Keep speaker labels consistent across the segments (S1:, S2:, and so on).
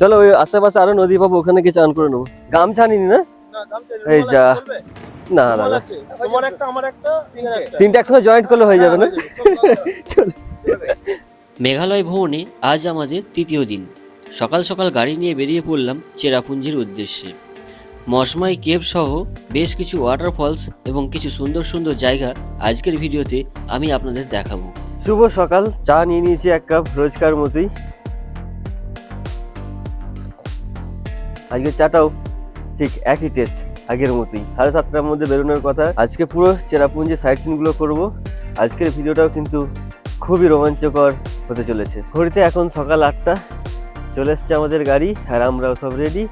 S1: চলো ওই আশেপাশে আরও নদী পাবো ওখানে গিয়ে চান করে নেব। গামছা নিনি না? এই যা। না না না।
S2: তোমার একটা আমার একটা তিনের একটা।
S1: তিনটে একসঙ্গে জয়েন্ট করলে হয়ে যাবে না? চলো।
S3: মেঘালয় ভ্রমণে আজ আমাদের তৃতীয় দিন। সকাল সকাল গাড়ি নিয়ে বেরিয়ে পড়লাম চেরাপুঞ্জির উদ্দেশ্যে। মশমাই কেভ সহ বেশ কিছু ওয়াটারফলস এবং কিছু সুন্দর সুন্দর জায়গা আজকের ভিডিওতে আমি আপনাদের দেখাবো।
S1: শুভ সকাল চা নিয়ে নিয়েছি এক কাপ রোজকার মতোই। আজকের চাটাও ঠিক একই টেস্ট আগের মতোই। সাড়ে সাতটার মধ্যে বেরোনোর কথা। আজকে পুরো চেরাপুঞ্জি সাইট সিনগুলো করব। আজকের ভিডিওটাও কিন্তু খুবই রোমাঞ্চকর হতে চলেছে। ঘড়িতে এখন সকাল আটটা। চলে এসছে আমাদের গাড়ি, আর আমরাও সব রেডি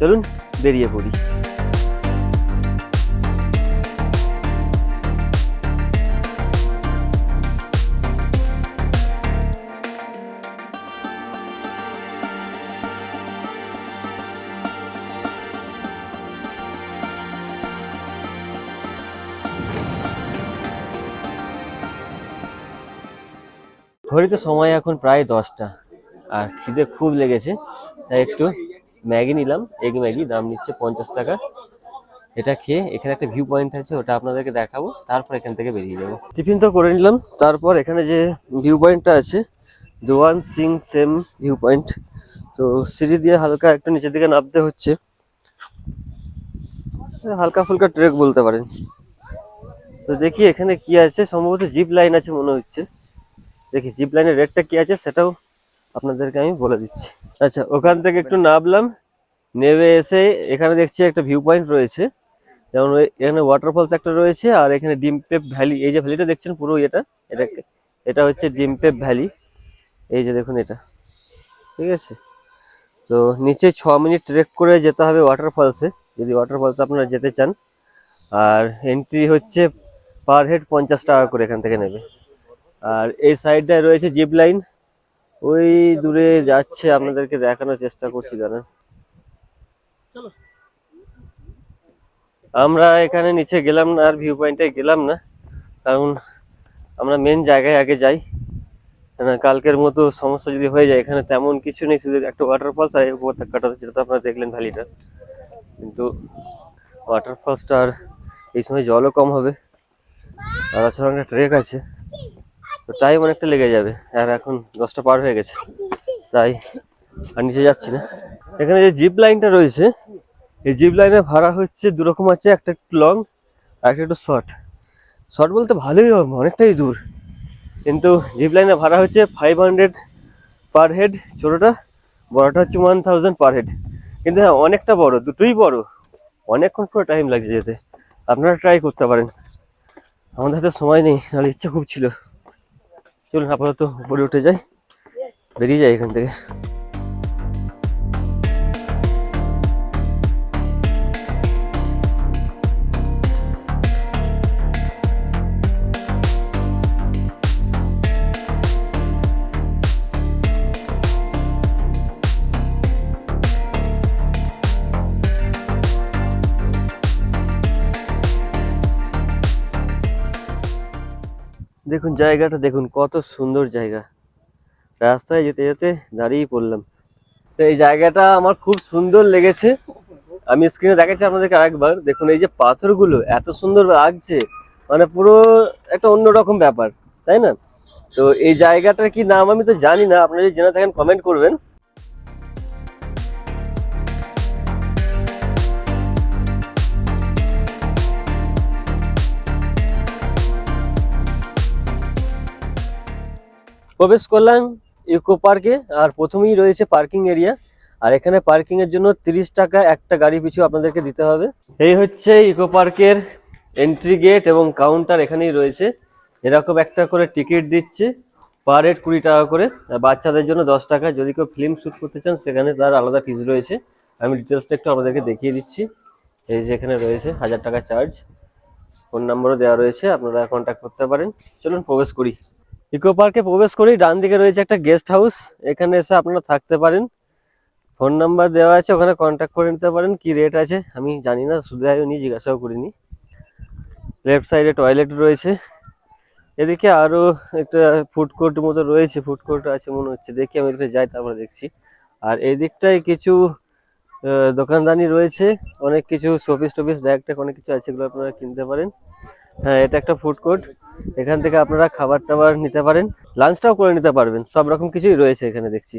S1: চলুন বেরিয়ে পড়ি। ঘড়িতে সময় এখন প্রায় দশটা। আর খিদে খুব লেগেছে, তাই একটু ম্যাগি নিলাম। এগ ম্যাগি, দাম নিচ্ছে পঞ্চাশ টাকা। এটা খেয়ে এখানে একটা ভিউ পয়েন্ট আছে, ওটা আপনাদেরকে দেখাবো। তারপর এখান থেকে বেরিয়ে যাব। টিফিন তো করে নিলাম। তারপর এখানে যে ভিউ পয়েন্টটা আছে, দোয়ান সিং সেম ভিউ পয়েন্ট। তো সিঁড়ি দিয়ে হালকা একটু নিচের দিকে নামতে হচ্ছে। হালকা ফুলকা ট্রেক বলতে পারেন। তো দেখি এখানে কি আছে, সম্ভবত জিপ লাইন আছে মনে হচ্ছে। দেখি জিপ লাইনের রেটটা কি আছে সেটাও আপনাদেরকে আমি বলে দিচ্ছি। আচ্ছা ওখান থেকে একটু নামলাম। নেমে এসে এখানে দেখছি একটা ভিউ পয়েন্ট রয়েছে। যেমন এখানে ওয়াটারফলস একটা রয়েছে আর এখানে ডিমপেপ ভ্যালি এই যে ভ্যালিটা দেখছেন পুরো এটা এটা এটা হচ্ছে ডিমপেপ ভ্যালি এই যে দেখুন এটা। ঠিক আছে? তো নিচে ছ মিনিট ট্রেক করে যেতে হবে ওয়াটারফলসে যদি ওয়াটারফলস আপনারা যেতে চান। আর এন্ট্রি হচ্ছে পার হেড পঞ্চাশ টাকা করে এখান থেকে নেবে। আর এই সাইডটায় রয়েছে জিপ লাইন। ওই দূরে যাচ্ছে, আপনাদেরকে দেখানোর চেষ্টা করছি, দাঁড়ান। আমরা এখানে নিচে গেলাম না, আর ভিউ পয়েন্টে গেলাম না, কারণ আমরা মেন জায়গায় আগে যাই। কেন, কালকের মতো সমস্যা যদি হয়ে যায়, এখানে তেমন কিছু নেই, শুধু একটা ওয়াটারফলস আর উপত্যকাটা যেটা আপনারা দেখলেন ভ্যালিটা। কিন্তু ওয়াটারফলসটা আর এই সময় জলও কম হবে, আর একটা ট্রেক আছে। তো টাইম অনেকটা লেগে যাবে। আর এখন দশটা পার হয়ে গেছে। তাই আর নিচে যাচ্ছি না। এখানে যে জিপ লাইনটা রয়েছে, এই জিপ লাইনের ভাড়া হচ্ছে দু রকম আছে, একটা একটু লং আর একটা একটু শর্ট। শর্ট বলতে ভালোই হবে, অনেকটাই দূর। কিন্তু জিপ লাইনের ভাড়া হচ্ছে ফাইভ হান্ড্রেড পার হেড ছোটোটা, বড়টা হচ্ছে ওয়ান থাউজেন্ড পার হেড কিন্তু হ্যাঁ অনেকটা বড়, দুটোই বড়। অনেকক্ষণ করে টাইম লাগছে যেতে। আপনারা ট্রাই করতে পারেন। আমাদের হাতে সময় নেই, নাহলে ইচ্ছা খুব ছিল। চলুন আপাতত উপরে উঠে যাই। বেরিয়ে যাই এখান থেকে। দেখুন জায়গাটা, দেখুন কত সুন্দর জায়গা। রাস্তায় যেতে যেতে দাঁড়িয়ে পড়লাম। তো এই জায়গাটা আমার খুব সুন্দর লেগেছে। আমি স্ক্রিনে দেখাচ্ছি আপনাদেরকে আরেকবার। দেখুন এই যে পাথরগুলো, এত সুন্দর লাগছে। মানে পুরো একটা অন্যরকম ব্যাপার, তাই না? তো এই জায়গাটার কি নাম আমি তো জানি না। আপনারা যদি জেনে থাকেন কমেন্ট করবেন। প্রবেশ করলাম ইকো পার্কে, আর প্রথমেই রয়েছে পার্কিং এরিয়া। আর এখানে পার্কিং এর জন্য তিরিশ টাকা একটা গাড়ি পিছু আপনাদেরকে দিতে হবে। এই হচ্ছে ইকো পার্কের এন্ট্রি গেট এবং কাউন্টার এখানেই রয়েছে। এরকম একটা করে টিকিট দিচ্ছে পার হেড কুড়ি টাকা করে। আর বাচ্চাদের জন্য দশ টাকা। যদি কেউ ফিল্ম শ্যুট করতে চান, সেখানে তার আলাদা ফিস রয়েছে। আমি ডিটেলসটা একটু আপনাদেরকে দেখিয়ে দিচ্ছি। এই যে এখানে রয়েছে হাজার টাকা চার্জ ফোন নাম্বারও দেওয়া রয়েছে। আপনারা কন্ট্যাক্ট করতে পারেন। চলুন প্রবেশ করি। ইকো পার্কে প্রবেশ করেই ডান দিকে রয়েছে একটা গেস্ট হাউস। এখানে এসে আপনারা থাকতে পারেন। ফোন নাম্বার দেওয়া আছে, ওখানে কন্ট্যাক্ট করে নিতে পারেন। কি রেট আছে আমি জানি না, শুধু নি জিজ্ঞাসাও করিনি। লেফট সাইডে টয়লেট রয়েছে। এদিকে আরও একটা ফুড কোর্ট মতো রয়েছে ফুড কোর্ট আছে মনে হচ্ছে। দেখি আমি এদিকে যাই, তারপরে দেখছি। আর এই দিকটায় কিছু দোকানদানি রয়েছে। অনেক কিছু শোপিস টপিস ব্যাগ ট্যাগ অনেক কিছু আছে, এগুলো আপনারা কিনতে পারেন। হ্যাঁ এটা একটা ফুড কোর্ট এখান থেকে আপনারা খাবার টাবার নিতে পারেন লাঞ্চটাও করে নিতে পারবেন, সব রকম কিছুই রয়েছে এখানে দেখছি।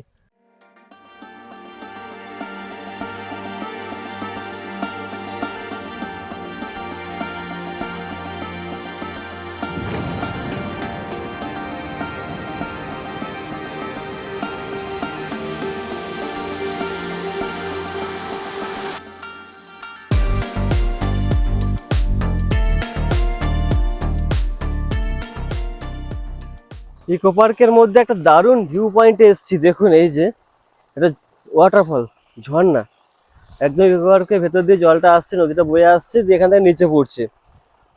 S1: ইকো পার্কের মধ্যে একটা দারুণ ভিউ পয়েন্টে এসেছি, দেখুন এই যে। এটা ওয়াটারফল ঝর্ণা। একদম ইকো পার্কের ভেতর দিয়ে জলটা আসছে, নদীটা বয়ে আসছে, দিয়ে এখান থেকে নিচে পড়ছে।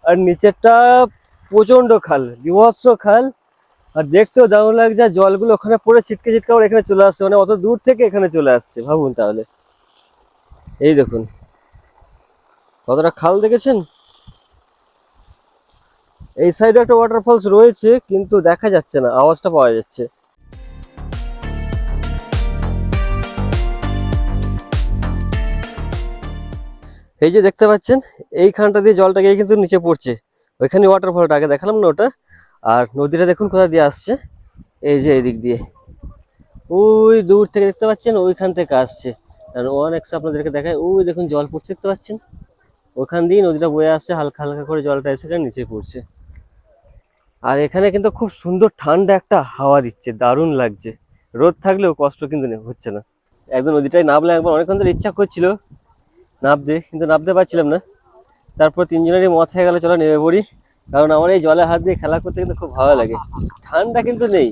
S1: আর নিচেরটা প্রচণ্ড খাল, বিভৎস খাল। আর দেখতেও দারুণ লাগছে জলগুলো ওখানে পড়ে ছিটকে ছিটকে আবার এখানে চলে আসছে মানে অত দূর থেকে এখানে চলে আসছে, ভাবুন তাহলে। এই দেখুন, কতটা খাল দেখেছেন? এই সাইডে একটা ওয়াটারফলস রয়েছে, কিন্তু দেখা যাচ্ছে না, আওয়াজটা পাওয়া যাচ্ছে। এই যে দেখতে পাচ্ছেন, এইখানটা দিয়ে জলটা গিয়ে কিন্তু নিচে পড়ছে। ওইখানে ওয়াটারফলটা আগে দেখালাম না ওটা? আর নদীটা দেখুন কোথা দিয়ে আসছে। এই যে এদিক দিয়ে। ওই দূর থেকে দেখতে পাচ্ছেন, ওইখান থেকে আসছে। আর ওয়ান এক্স আপনাদেরকে দেখায় ওই দেখুন জল পড়ছে, দেখতে পাচ্ছেন? ওখান দিয়ে নদীটা বয়ে আসছে, হালকা হালকা করে জলটা এসে নিচে পড়ছে। আর এখানে কিন্তু খুব সুন্দর ঠান্ডা একটা হাওয়া দিচ্ছে দারুণ লাগছে রোদ থাকলেও কষ্ট কিন্তু হচ্ছে না একদম নদীটায় নামলে একবার অনেকক্ষণ ধরে ইচ্ছা করছিল নামতে কিন্তু নামতে পারছিলাম না তারপর তিনজনেরই মত হয়ে গেল চলো নেমে পড়ি কারণ আমার এই জলে হাত দিয়ে খেলা করতে কিন্তু খুব ভালো লাগে ঠান্ডা কিন্তু নেই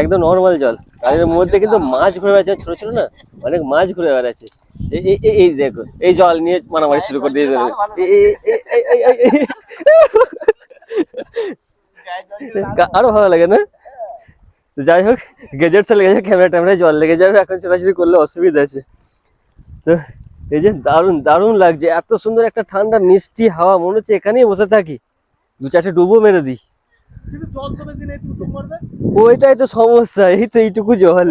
S1: একদম নর্মাল জল এর মধ্যে কিন্তু মাছ ঘুরে বেড়াচ্ছে ছোট ছোট না অনেক মাছ ঘুরে বেড়াচ্ছে এই- দেখো এই জল নিয়ে মারামারি শুরু করে দিয়ে আরও ভালো লাগে না? যাই হোক গেজেট চলে গেছে ক্যামেরা ট্যামেরায় জল লেগে যাবে এখন ছোটাছুটি করলে অসুবিধা আছে। তো এই যে দারুণ দারুণ লাগছে এত সুন্দর একটা ঠান্ডা মিষ্টি হাওয়া মনে হচ্ছে এখানেই বসে থাকি। দু চারটে ডুবো মেরে দিই। ওইটাই তো সমস্যা এই তো এইটুকু জল।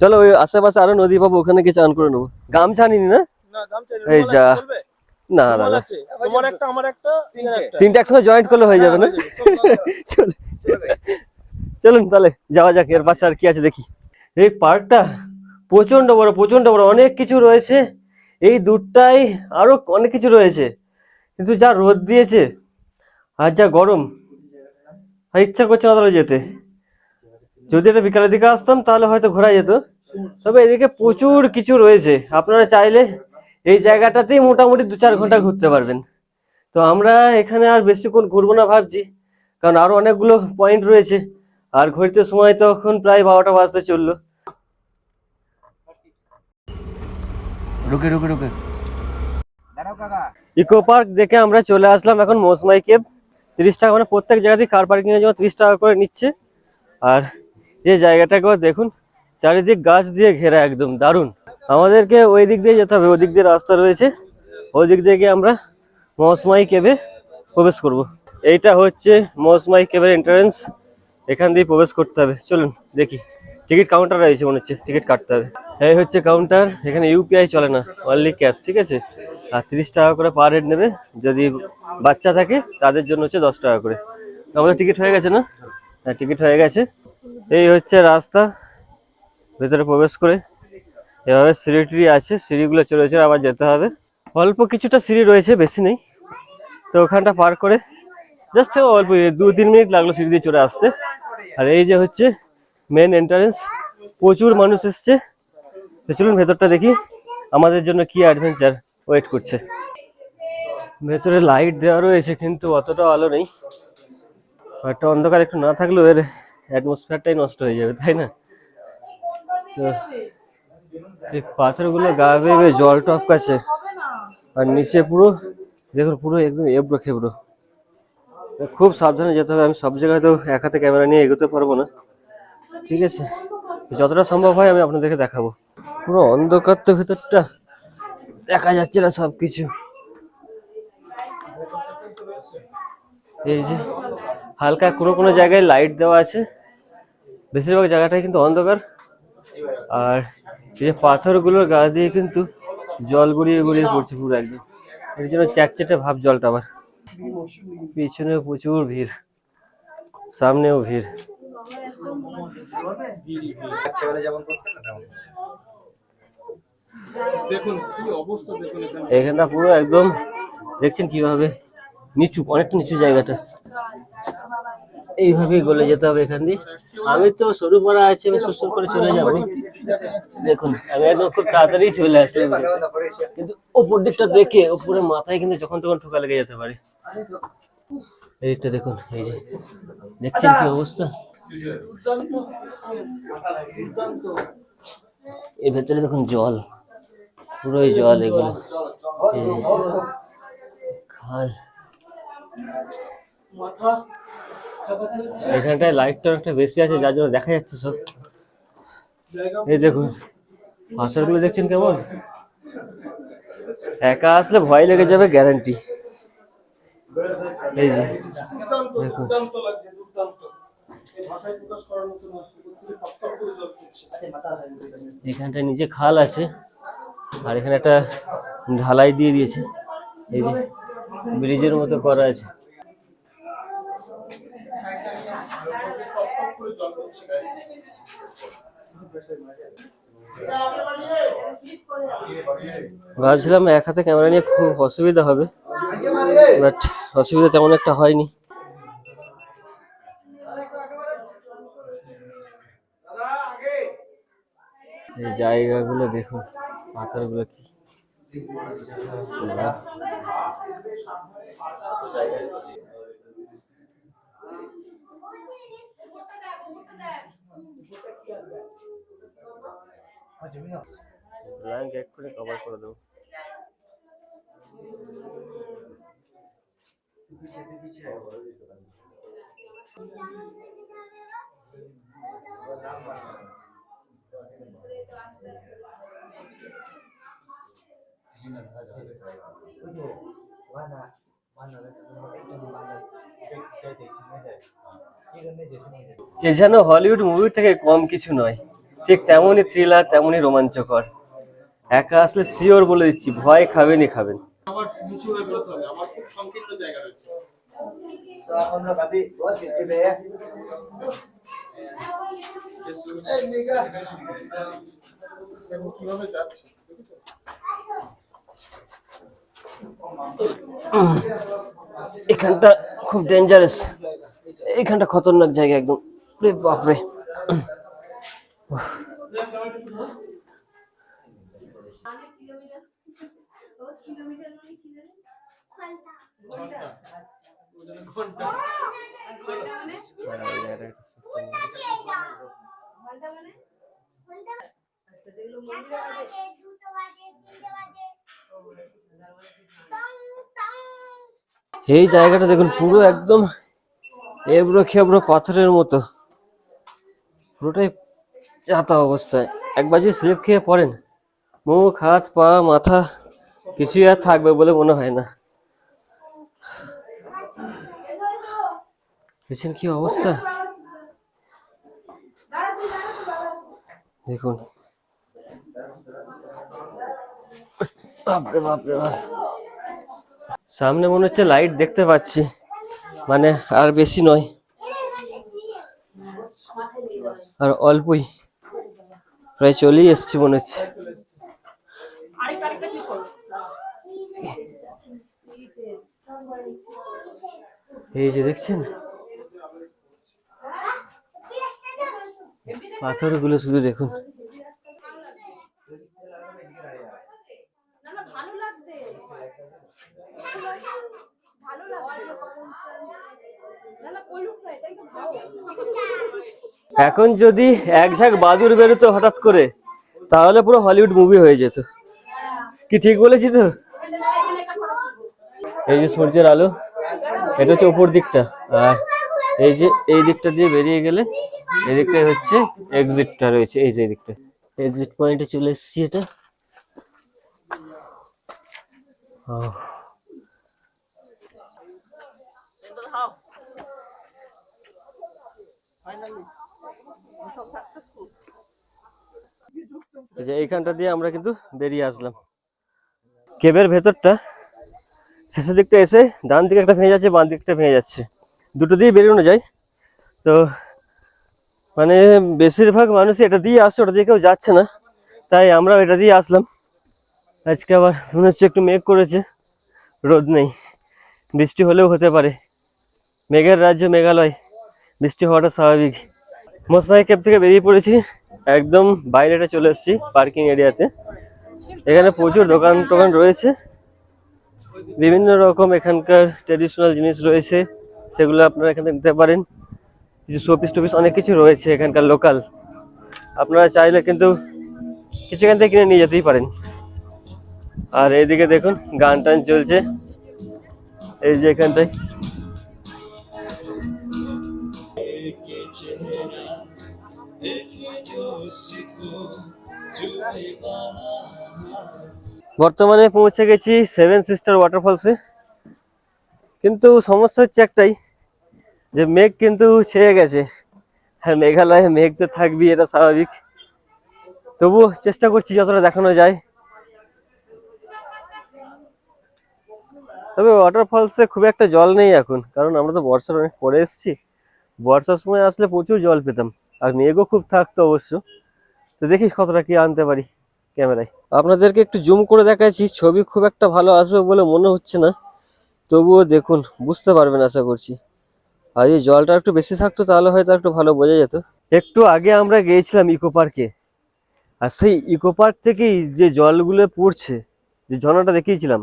S1: চলো ওই আশেপাশে আরও নদী পাবো ওখানে গিয়ে চান করে নেব। গামছা নিনি না?
S2: না
S1: এই যা। না না
S2: তোমার একটা আমার একটা তিনটে
S1: একসঙ্গে জয়েন্ট করলে হয়ে যাবে না? চল চলুন তাহলে যাওয়া যাক এর পাশে আর কি আছে দেখি। এই পার্কটা প্রচণ্ড বড় প্রচণ্ড বড় অনেক কিছু রয়েছে। এই দূরটায় আরও অনেক কিছু রয়েছে। কিন্তু যা রোদ দিয়েছে আর যা গরম আর ইচ্ছা করছে না তাহলে যেতে। যদি এটা বিকালের দিকে আসতাম তাহলে হয়তো ঘোরা যেত। তবে এদিকে প্রচুর কিছু রয়েছে। আপনারা চাইলে এই জায়গাটাতেই মোটামুটি দু চার ঘণ্টা ঘুরতে পারবেন। তো আমরা এখানে আর বেশিক্ষণ ঘুরবো না ভাবছি কারণ আরও অনেকগুলো পয়েন্ট রয়েছে। আর ঘুরতে সময় তখন প্রায় বারোটা বাজতে চলল। রুকে রুকে রুকে। ইকো পার্ক দেখে আমরা চলে আসলাম এখন মৌসমাই কেব তিরিশ টাকা মানে প্রত্যেক জায়গাতেই কার পার্কিং এর জন্য তিরিশ টাকা করে নিচ্ছে। আর এই জায়গাটাকেও দেখুন চারিদিক গাছ দিয়ে ঘেরা একদম দারুণ। আমাদেরকে ওই দিক দিয়ে যেতে হবে, ওই দিক দিয়ে রাস্তা রয়েছে। ওই দিক দিয়ে গিয়ে আমরা মৌসমাই কেবে প্রবেশ করব। এইটা হচ্ছে মৌসমাই কেবের এন্ট্রান্স এখান দিয়ে প্রবেশ করতে হবে। চলুন দেখি। টিকিট কাউন্টার রয়েছে মনে হচ্ছে, টিকিট কাটতে হবে। এই হচ্ছে কাউন্টার এখানে ইউপিআই চলে না অনলি ক্যাশ ঠিক আছে? আর তিরিশ টাকা করে পার হেড নেবে। যদি বাচ্চা থাকে, তাদের জন্য হচ্ছে দশ টাকা করে। আমাদের টিকিট হয়ে গেছে না? হ্যাঁ টিকিট হয়ে গেছে। এই হচ্ছে রাস্তা। ভেতরে প্রবেশ করে এভাবে সিঁড়ি টিড়ি আছে, সিঁড়িগুলো চলে চলে আবার যেতে হবে। অল্প কিছুটা সিঁড়ি রয়েছে, বেশি নেই। তো ওখানটা পার করে জাস্ট অল্প দু তিন মিনিট লাগল সিঁড়ি দিয়ে চলে আসতে। আর এই যে হচ্ছে মেন এন্ট্রান্স প্রচুর মানুষ এসছে। চলুন ভেতরটা দেখি, আমাদের জন্য কি অ্যাডভেঞ্চার ওয়েট করছে। ভেতরে লাইট দেওয়া রয়েছে, কিন্তু অতটা আলো নেই। একটা অন্ধকার একটু না থাকলেও এর অ্যাটমসফিয়ারটাই নষ্ট হয়ে যাবে, তাই না? তো এই পাথরগুলো গা বেয়ে জল টপকাচ্ছে। আর নিচে পুরো, দেখুন, পুরো একদম এবড়ো খেবড়ো। খুব সাবধানে যেতে হবে, আমি সব জায়গায় তো এক হাতে ক্যামেরা নিয়ে এগোতে পারব না। ঠিক আছে? যতটা সম্ভব হয় আমি আপনাদেরকে দেখাবো। পুরো অন্ধকার তো ভেতরটা দেখা যাচ্ছে না সব কিছু এই যে, হালকা কোনো কোনো জায়গায় লাইট দেওয়া আছে। বেশিরভাগ জায়গাটাই কিন্তু অন্ধকার। আর এই যে পাথরগুলোর গা দিয়ে কিন্তু জল গড়িয়ে গড়িয়ে পড়ছে পুরো একদম। এর জন্য চ্যাটচ্যাটে ভাব জলটা আবার। পিছনে প্রচুর ভিড় সামনেও ভিড়।
S2: দেখুন কি অবস্থা দেখুন এখানে।
S1: এখানটা পুরো একদম দেখছেন কীভাবে? নিচু অনেকটা নিচু জায়গাটা। এইভাবেই গলে যেতে হবে এখান দিয়ে। আমি তো সরু পড়া আছে, আমি সুস্থ করে চলে যাব। দেখুন, আমি একদম খুব তাড়াতাড়ি চলে আসলাম। কিন্তু ওপর দিকটা দেখে, ওপরে মাথায় কিন্তু যখন তখন ঠোকা লেগে যেতে পারে। এই দিকটা দেখুন, এই যে, দেখছেন কি অবস্থা? এর ভেতরে দেখুন জল, পুরোই জল এগুলো। খাল।
S2: মাথা
S1: এখানটায় লাইটটা অনেকটা বেশি আছে, যার জন্য দেখা যাচ্ছে সব। এই দেখুন, পাথরগুলো দেখছেন কেমন? একা আসলে ভয় লেগে যাবে গ্যারান্টি এই যে, দেখুন। এখানটায় নিচে খাল আছে, আর এখানে একটা ঢালাই দিয়ে দিয়েছে। এই যে, ব্রিজের মতো করা আছে। ভাবছিলাম এক হাতে ক্যামেরা নিয়ে খুব অসুবিধা হবে বাট অসুবিধা তেমন একটা হয়নি এই জায়গাগুলো দেখুন, পাথরগুলো কি। ব্ল্যাঙ্ক এক করে কভার করে দেবো এ যেন হলিউড মুভি থেকে কম কিছু নয়। ঠিক তেমনই থ্রিলার তেমনই রোমাঞ্চকর। একা আসলে শিওর বলে দিচ্ছি ভয় খাবেনই খাবেন।
S2: আবার নিচু বেরোতে হবে আমার খুব সংকীর্ণ জায়গা রয়েছে। দেখো কীভাবে যাচ্ছে? দেখেছ?
S1: এখানটা খুব ডেঞ্জারাস এখানটা খতরনাক জায়গা একদম। বাপরে। এই জায়গাটা দেখুন পুরো একদম এবড়ো খেবড়ো পাথরের মতো। পুরোটাই চাতা অবস্থায়। একবার যদি স্লিপ খেয়ে পড়েন, মুখ, হাত, পা, মাথা, কিছুই আর থাকবে বলে মনে হয় না। দেখছেন কি অবস্থা? দেখুন। বাপরে বাপরে, বাপ। সামনে মনে হচ্ছে লাইট দেখতে পাচ্ছি মানে আর বেশি নয়। আর অল্পই। প্রায় চলেই এসছি মনে হচ্ছে। এই যে দেখছেন? পাথরগুলো শুধু দেখুন
S4: না না ভালো লাগবে ভালো লাগবে না না কইলুক না এটাই তো ভালো
S1: এখন যদি এক ঝাঁক বাদুর বেরোতো হঠাৎ করে, তাহলে পুরো হলিউড মুভি হয়ে যেত। কি ঠিক বলেছি তো? এই যে সূর্যের আলো, এটা হচ্ছে উপর দিকটা। আর এই যে, এই দিকটা দিয়ে বেরিয়ে গেলে এই হচ্ছে এক্সিটটা রয়েছে। এই যে দিকটা এক্সিট পয়েন্টে চলে এসেছি এটা। এই যে এইখানটা দিয়ে আমরা কিন্তু বেরিয়ে আসলাম। কেবের ভেতরটা, শেষের দিকটা এসে ডান দিকে একটা ভেঙে যাচ্ছে, বাঁ দিকটা ভেঙে যাচ্ছে। দুটো দিয়ে বেরোনো যায়। তো মানে বেশিরভাগ মানুষ এটা দিয়ে আসছে, ওটা দিয়ে কেউ যাচ্ছে না। তাই আমরা এটা দিয়ে আসলাম। আজকে আবার মনে হচ্ছে একটু মেঘ করেছে, রোদ নেই। বৃষ্টি হলেও হতে পারে। মেঘের রাজ্য মেঘালয়, বৃষ্টি হওয়াটা স্বাভাবিক। মোসমাই ক্যাব থেকে বেরিয়ে পড়েছি। একদম বাইরেটা চলে এসেছি পার্কিং এরিয়াতে। এখানে প্রচুর দোকান টোকান রয়েছে। বিভিন্ন রকম এখানকার ট্রেডিশনাল জিনিস রয়েছে, সেগুলো আপনারা এখানে নিতে পারেন। কিছু শোপিস টোপিস অনেক কিছু রয়েছে এখানকার লোকাল আপনারা চাইলে কিন্তু কিছু এখান থেকে কিনে নিয়ে যেতেই পারেন। আর এইদিকে দেখুন, গান টান চলছে। এই যে এখানটায়। বর্তমানে পৌঁছে গেছি সেভেন সিস্টার ওয়াটারফলসে কিন্তু সমস্যা হচ্ছে একটাই, যে মেঘ কিন্তু ছেয়ে গেছে। আর মেঘালয়ে মেঘ তো থাকবেই, এটা স্বাভাবিক। তবুও চেষ্টা করছি যতটা দেখানো যায়। তবে ওয়াটারফলসে খুব একটা জল নেই এখন, কারণ আমরা তো বর্ষার অনেক পরে এসেছি। বর্ষার সময় আসলে প্রচুর জল পেতাম, আর মেঘও খুব থাকতো অবশ্য। তো দেখি কতটা কি আনতে পারি ক্যামেরায়। আপনাদেরকে একটু জুম করে দেখাচ্ছি ছবি খুব একটা ভালো আসবে বলে মনে হচ্ছে না। তবুও দেখুন বুঝতে পারবেন আশা করছি। আর এই জলটা একটু বেশি থাকতো তাহলে হয়তো একটু ভালো বোঝা যেত। একটু আগে আমরা গিয়েছিলাম ইকো পার্কে। আর সেই ইকো পার্ক থেকেই যে জলগুলো পড়ছে যে ঝর্ণাটা দেখিয়েছিলাম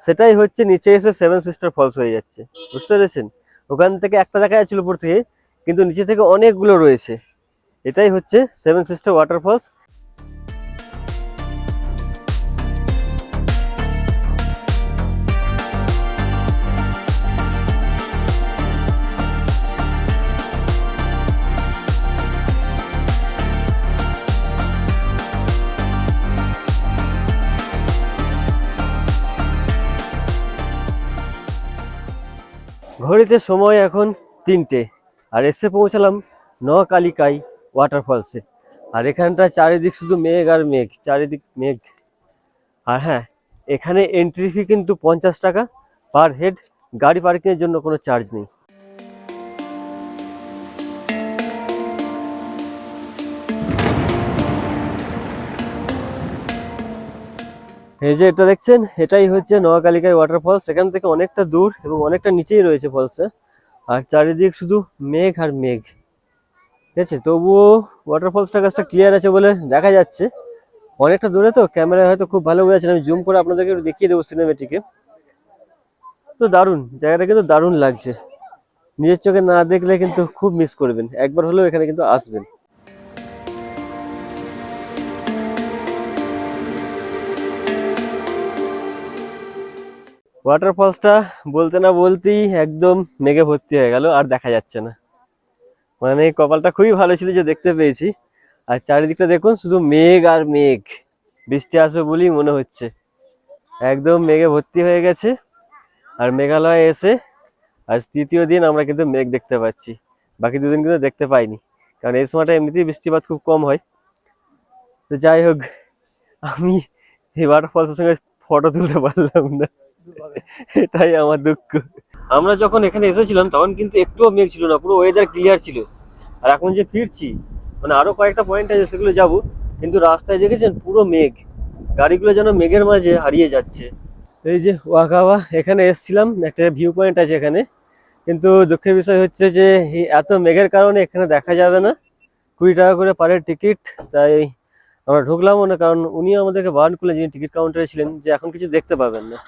S1: সেটাই হচ্ছে নিচে এসে সেভেন সিস্টার ফলস হয়ে যাচ্ছে। বুঝতে পেরেছেন? ওখান থেকে একটা দেখা যাচ্ছিল উপর থেকে কিন্তু নিচে থেকে অনেকগুলো রয়েছে। এটাই হচ্ছে সেভেন সিস্টার ওয়াটারফলস ঘড়িতে সময় এখন তিনটে আর এসে পৌঁছালাম নকালিকাই ওয়াটারফলসে আর এখানটা চারিদিক শুধু মেঘ আর মেঘ, চারিদিক মেঘ। আর হ্যাঁ এখানে এন্ট্রি ফি কিন্তু পঞ্চাশ টাকা পার হেড গাড়ি পার্কিংয়ের জন্য কোনো চার্জ নেই। এই যে এটা দেখছেন, এটাই হচ্ছে নোয়াকালিকায় ওয়াটারফলস এখান থেকে অনেকটা দূর এবং অনেকটা নিচেই রয়েছে ফলসে আর চারিদিক শুধু মেঘ আর মেঘ। ঠিক আছে তবুও ওয়াটারফলসটা গাছটা ক্লিয়ার আছে বলে দেখা যাচ্ছে। অনেকটা দূরে তো ক্যামেরায় হয়তো খুব ভালো বোঝা যাচ্ছে আমি জুম করে আপনাদেরকে একটু দেখিয়ে দেবো সিনেমেটিকে তো দারুণ, জায়গাটা কিন্তু দারুণ লাগছে। নিজের চোখে না দেখলে কিন্তু খুব মিস করবেন। একবার হলেও এখানে কিন্তু আসবেন। ওয়াটারফলসটা বলতে না বলতেই একদম মেঘে ভর্তি হয়ে গেল, আর দেখা যাচ্ছে না। মানে কপালটা খুবই ভালো ছিল যে দেখতে পেয়েছি। আর চারিদিকটা দেখুন, শুধু মেঘ আর মেঘ। বৃষ্টি আসবে বলেই মনে হচ্ছে। একদম মেঘে ভর্তি হয়ে গেছে। আর মেঘালয়ে এসে আজ তৃতীয় দিন আমরা কিন্তু মেঘ দেখতে পাচ্ছি। বাকি দুদিন কিন্তু দেখতে পাইনি। কারণ এই সময়টা এমনিতেই বৃষ্টিপাত খুব কম হয়। তো যাই হোক, আমি এই ওয়াটারফলসের সঙ্গে ফটো তুলতে পারলাম না। এটাই আমার দুঃখ। আমরা যখন এখানে এসেছিলাম, তখন কিন্তু একটুও মেঘ ছিল না, পুরো ওয়েদার ক্লিয়ার ছিল। আর এখন যে ফিরছি মানে আরও কয়েকটা পয়েন্ট আছে সেগুলো যাব, কিন্তু রাস্তায় দেখেছেন পুরো মেঘ। গাড়িগুলো যেন মেঘের মাঝে হারিয়ে যাচ্ছে। এই যে ওয়াকাওয়া এখানে এসেছিলাম, একটা ভিউ পয়েন্ট আছে এখানে। কিন্তু দুঃখের বিষয় হচ্ছে যে এত মেঘের কারণে এখানে দেখা যাবে না। কুড়ি টাকা করে পারে টিকিট তাই আমরা ঢুকলামও না, কারণ উনিও আমাদেরকে বারণ করলেন যিনি টিকিট কাউন্টারে ছিলেন, যে এখন কিছু দেখতে পাবেন না।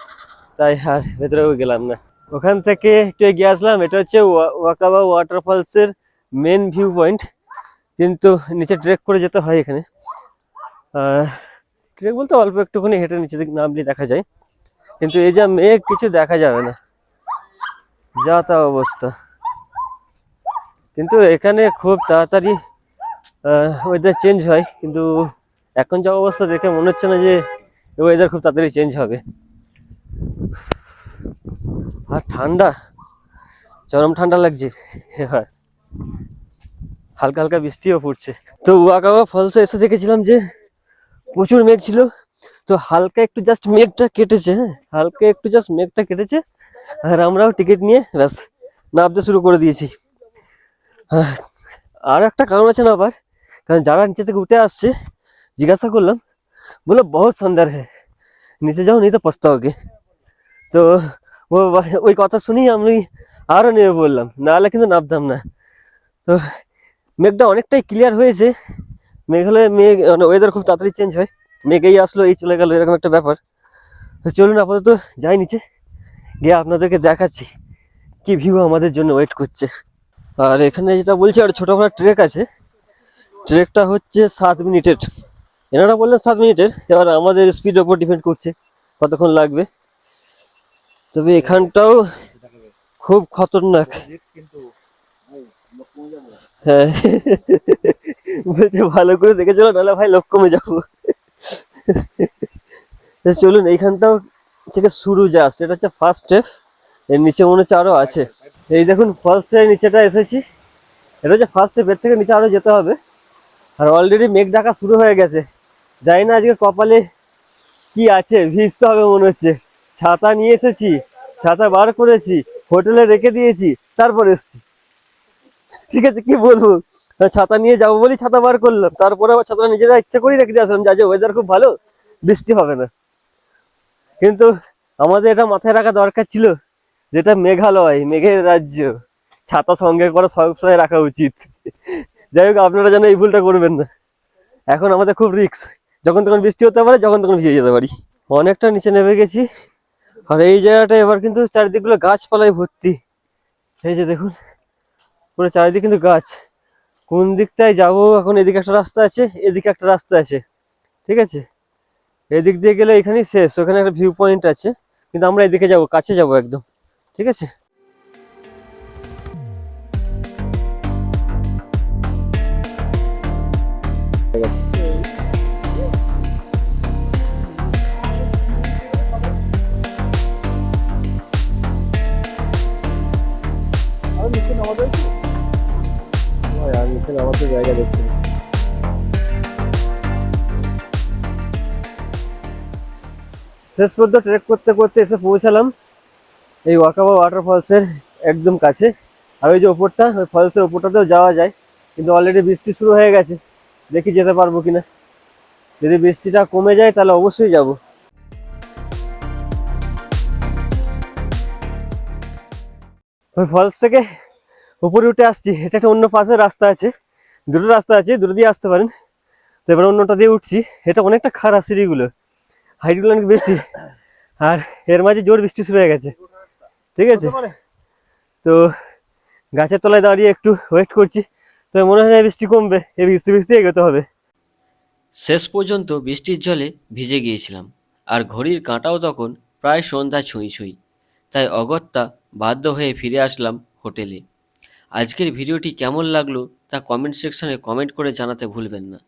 S1: তাই আর ভেতরেও গেলাম না। ওখান থেকে একটু এগিয়ে আসলাম। এটা হচ্ছে ওয়া- ওয়াকাবা ওয়াটারফলস এর মেন ভিউ পয়েন্ট কিন্তু নিচে ট্রেক করে যেতে হয় এখানে। ট্রেক বলতে অল্প একটুখানি হেঁটে নিচে নামলে দেখা যায়। কিন্তু এই যা মেঘ কিছু দেখা যাবে না। যা তা অবস্থা। কিন্তু এখানে খুব তাড়াতাড়ি ওয়েদার চেঞ্জ হয়। কিন্তু এখন যা অবস্থা দেখে মনে হচ্ছে না যে ওয়েদার খুব তাড়াতাড়ি চেঞ্জ হবে। আর ঠান্ডা। চরম ঠান্ডা লাগছে। এবার হালকা হালকা বৃষ্টিও পড়ছে। তো ওয়াকাবা ফলসে এসে দেখেছিলাম যে প্রচুর মেঘ ছিল। তো হালকা একটু জাস্ট মেঘটা কেটেছে হ্যাঁ। হালকা একটু জাস্ট মেঘটা কেটেছে আর আমরাও টিকিট নিয়ে ব্যাস নামতে শুরু করে দিয়েছি। আর একটা কারণ আছে না আবার, কারণ যারা নিচে থেকে উঠে আসছে, জিজ্ঞাসা করলাম বলে বহুত সুন্দর হ্যাঁ। নিচে যাও পস্তাওগে তো ও বা- ওই কথা শুনেই আমি আরও নেমে বললাম নাহলে কিন্তু নামতাম না। তো, মেঘটা অনেকটাই ক্লিয়ার হয়েছে। মেঘ মানে ওয়েদার খুব তাড়াতাড়ি চেঞ্জ হয়। মেঘেই আসলো, এই চলে গেল, এরকম একটা ব্যাপার। তো চলুন, আপাতত যাই নিচে। গিয়ে আপনাদেরকে দেখাচ্ছি কি ভিউ আমাদের জন্য ওয়েট করছে। আর এখানে যেটা বলছি, আর ছোটো করে ট্রেক আছে ট্রেকটা হচ্ছে সাত মিনিটের। এনারা বললেন সাত মিনিটের, এবার আমাদের স্পিডের উপর ডিপেন্ড করছে, কতক্ষণ লাগবে। তবে এখানটাও খুব খতরনাক। হ্যাঁ। ভালো করে দেখে চলো নাহলে ভাই লোক কমে যাব। চলুন, এইখানটাও থেকে শুরু জাস্ট এটা হচ্ছে ফার্স্ট স্টেপ এর নিচে মনে হচ্ছে আরও আছে। এই দেখুন ফলসের নিচেটা এসেছি। এটা হচ্ছে ফার্স্ট স্টেপ এর থেকে নিচে আরও যেতে হবে। আর অলরেডি মেঘ ডাকা শুরু হয়ে গেছে। জানি না আজকে কপালে কি আছে, ভিজতে হবে মনে হচ্ছে। ছাতা নিয়ে এসেছি, ছাতা বার করেছি, হোটেলে রেখে দিয়েছি, তারপর এসছি। ঠিক আছে, কি বলব? ছাতা নিয়ে যাব বলি ছাতা বার করলাম। তারপরে আবার ছাতা নিজেরা ইচ্ছা করেই রেখে দিয়ে আসলাম। যা যে ওয়েদার খুব ভালো, বৃষ্টি হবে না। কিন্তু আমাদের এটা মাথায় রাখা দরকার ছিল, যেটা মেঘালয়, মেঘের রাজ্য। ছাতা সঙ্গে করে সবসময় রাখা উচিত। যাই হোক, আপনারা যেন এই ভুলটা করবেন না। এখন আমাদের খুব রিস্ক যখন তখন বৃষ্টি হতে পারে, যখন তখন ভিজে যেতে পারি। অনেকটা নিচে নেমে গেছি। আর এই জায়গাটা এবার কিন্তু চারিদিকগুলো গাছপালায় ভর্তি। এই যে দেখুন, পুরো চারিদিক কিন্তু গাছ। কোন দিকটায় যাব এখন? এদিকে একটা রাস্তা আছে, এদিকে একটা রাস্তা আছে। ঠিক আছে? এদিক দিয়ে গেলে এখানেই শেষ, ওখানে একটা ভিউ পয়েন্ট আছে। কিন্তু আমরা এদিকে যাব, কাছে যাব একদম। ঠিক আছে? শেষ পর্যন্ত ট্রেক করতে করতে এসে পৌঁছালাম এই ওয়াকাবা ওয়াটারফলসের একদম কাছে। আর ওই যে ওপরটা, ওই ফলসের ওপরটাতেও যাওয়া যায়। কিন্তু অলরেডি বৃষ্টি শুরু হয়ে গেছে। দেখি যেতে পারব কিনা। যদি বৃষ্টিটা কমে যায়, তাহলে অবশ্যই যাব। ওই ফলস থেকে উপরে উঠে আসছি। এটা একটা অন্য পাশের রাস্তা আছে। দুটো রাস্তা আছে, দুটো দিয়ে আসতে পারেন। তো এবার অন্যটা দিয়ে উঠছি। এটা অনেকটা খারাপ সিঁড়িগুলো। হাইটগুলো অনেক বেশি আর এর মাঝে জোর বৃষ্টি শুরু হয়ে গেছে। ঠিক আছে? তো গাছের তলায় দাঁড়িয়ে একটু ওয়েট করছি। তো মনে হয় না বৃষ্টি কমবে। এই বৃষ্টি বৃষ্টি এগোতে হবে।
S3: শেষ পর্যন্ত বৃষ্টির জলে ভিজে গিয়েছিলাম। আর ঘড়ির কাঁটাও তখন প্রায় সন্ধ্যা ছুঁই ছুঁই। তাই অগত্যা বাধ্য হয়ে ফিরে আসলাম হোটেলে। আজকের ভিডিওটি কেমন লাগল তা কমেন্ট সেকশনে কমেন্ট করে জানাতে ভুলবেন না।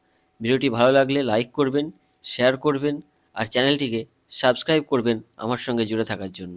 S3: ভিডিওটি ভালো লাগলে লাইক করবেন শেয়ার করবেন আর চ্যানেলটিকে সাবস্ক্রাইব করবেন আমার সঙ্গে জুড়ে থাকার জন্য।